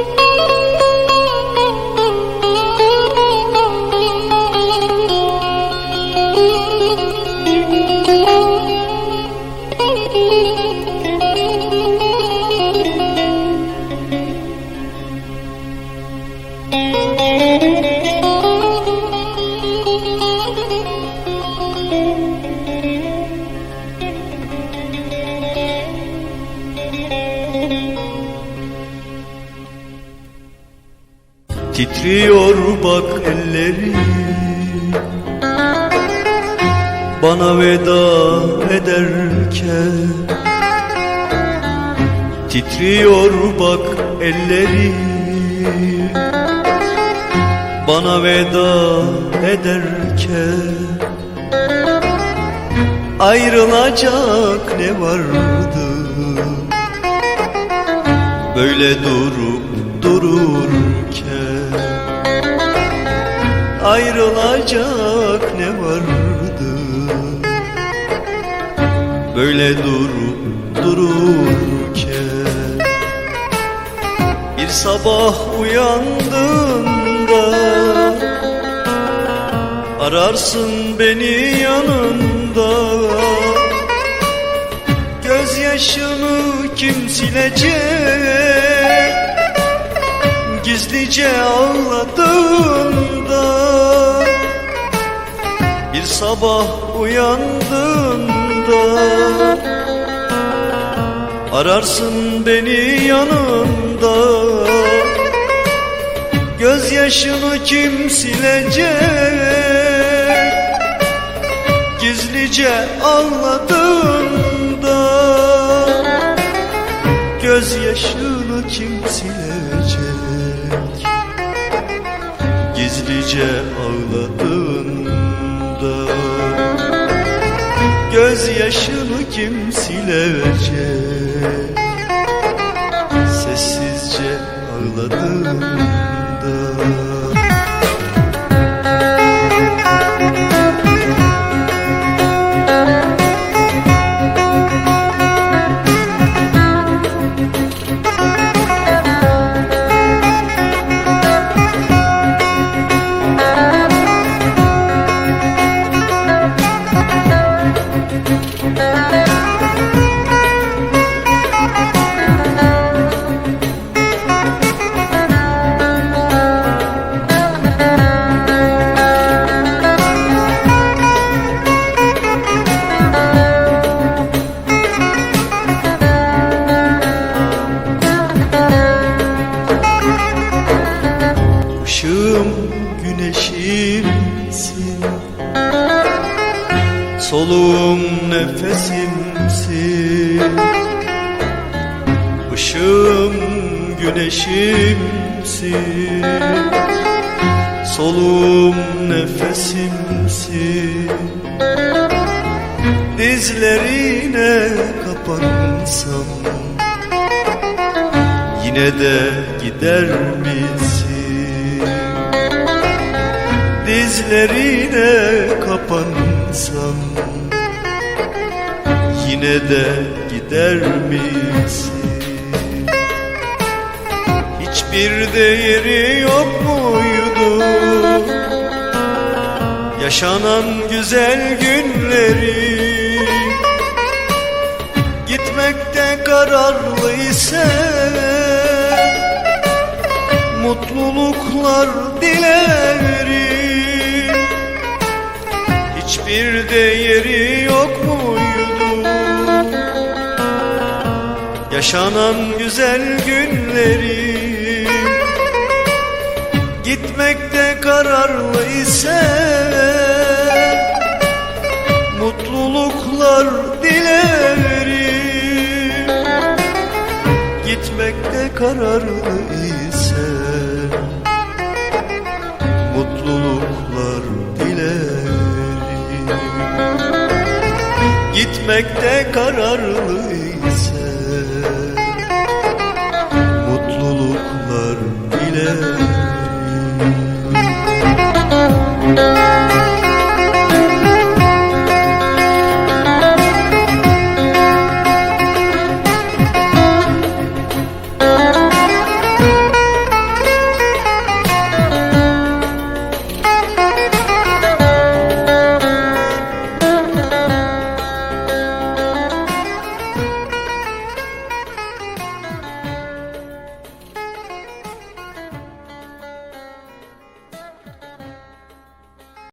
Música Titriyor bak elleri. Bana veda ederken Titriyor bak elleri. Bana veda ederken Ayrılacak ne vardı? Böyle durup dururken Ayrılacak ne vardı? Böyle durup dururken Bir sabah uyandığında Ararsın beni yanında. Gözyaşını kim silecek? Gizlice ağladığında Bir sabah uyandığında Ararsın beni yanında Gözyaşını kim silecek? Gizlice ağladığında Gözyaşını kim silecek? Gizlice ağladığında Gözyaşını kim silecek Soluğum nefesimsin. Işığım güneşimsin. Soluğum nefesimsin. Dizlerine kapansam Yine de gider misin? Dizlerine kapansam Yine de gider misin? Hiçbir değeri yok muydu? Yaşanan güzel günleri Gitmekte kararlıysa Mutluluklar dilerim Hiçbir değeri yok muydu Yaşanan güzel günleri Gitmekte kararlıysa Mutluluklar dilerim. Gitmekte kararlı Gitmekte kararlı ise Mutluluklar dilerim